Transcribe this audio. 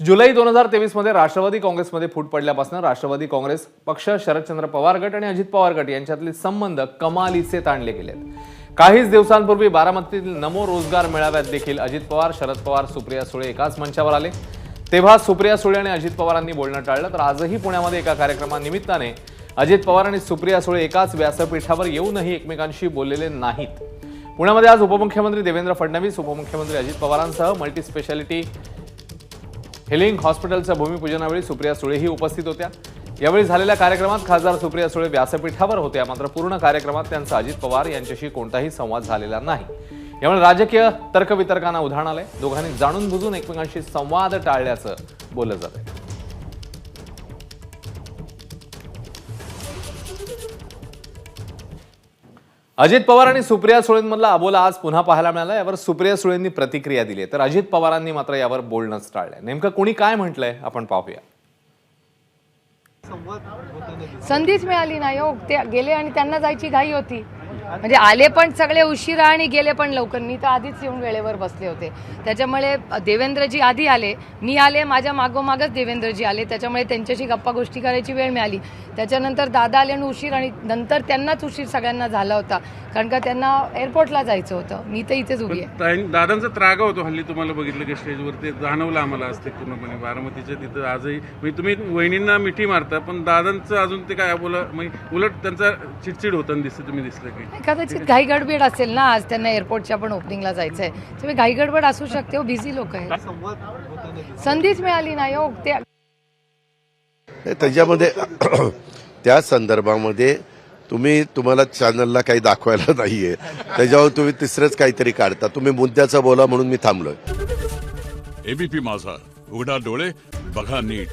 जुलै दोन हजार तेवीसमध्ये राष्ट्रवादी काँग्रेसमध्ये फूट पडल्यापासून राष्ट्रवादी काँग्रेस पक्ष शरदचंद्र पवार गट आणि अजित पवार गट यांच्यातले संबंध कमालीचे ताणले गेलेत. काहीच दिवसांपूर्वी बारामतीतील नमो रोजगार मेळाव्यात देखील अजित पवार शरद पवार सुप्रिया सुळे एकाच मंचावर आले. तेव्हा सुप्रिया सुळे आणि अजित पवारांनी बोलणं टाळलं तर आजही पुण्यामध्ये एका कार्यक्रमानिमित्ताने अजित पवार आणि सुप्रिया सुळे एकाच व्यासपीठावर येऊनही एकमेकांशी बोललेले नाहीत. पुण्यामध्ये आज उपमुख्यमंत्री देवेंद्र फडणवीस उपमुख्यमंत्री अजित पवारांसह मल्टी स्पेशालिटी हेलिंग हॉस्पिटलच्या भूमिपूजनावेळी सुप्रिया सुळेही उपस्थित होत्या. यावेळी झालेल्या कार्यक्रमात खासदार सुप्रिया सुळे व्यासपीठावर होत्या मात्र पूर्ण कार्यक्रमात त्यांचा अजित पवार यांच्याशी कोणताही संवाद झालेला नाही. यामुळे राजकीय तर्कवितर्कांना उधाण आलंय. दोघांनी जाणून बुजून एकमेकांशी संवाद टाळल्याचं बोललं जातंय. अजित पवार आणि सुप्रिया सुळेंमधला अबोला आज पुन्हा पाहायला मिळाला. यावर सुप्रिया सुळेंनी प्रतिक्रिया दिली तर अजित पवारांनी मात्र यावर बोलणंच टाळलंय. नेमकं कोणी काय म्हटलंय आपण पाहूया. संधीच मिळाली नाही हो. ते गेले आणि त्यांना जायची घाई होती. म्हणजे आले पण सगळे उशिरा आणि गेले पण लवकर. मी तर आधीच येऊन वेळेवर बसले होते. त्याच्यामुळे देवेंद्रजी आधी आले. मी आले माझ्या मागोमागच देवेंद्रजी आले. त्याच्यामुळे त्यांच्याशी गप्पा गोष्टी करायची वेळ मिळाली. त्याच्यानंतर दादा आले आणि उशीर आणि नंतर त्यांनाच उशीर सगळ्यांना झाला होता. कारण का त्यांना एअरपोर्टला जायचं होतं. मी तर इथेच उभी आहे. दादांचा त्रागा होतो. हल्ली तुम्हाला बघितलं की स्टेजवरती जाणवलं आम्हाला असते पूर्णपणे. बारामतीच्या तिथं आजही म्हणजे तुम्ही वहिनींना मिठी मारता पण दादांचं अजून ते काय बोला म्हणजे उलट त्यांचा चिडचिड होताना दिसतं तुम्ही दिसलं की. कदाचित घाई गडबड असेल ना आज त्यांना एअरपोर्टच्या पण ओपनिंगला जायचं आहे त्यामुळे घाई गडबड असू शकते हो बिझी लोक आहेत. संधीच मिळाली नाही हो ते नाही, त्याच्यामध्ये त्या संदर्भामध्ये तुम्ही तुम्हाला चॅनलला काही दाखवायला नाहीये. त्याच्यावर तुम्ही तिसरंच काहीतरी काढता. तुम्ही मुद्द्याचं बोला म्हणून मी थांबलोय. एबीपी माझा. उघडा डोळे बघा नीट.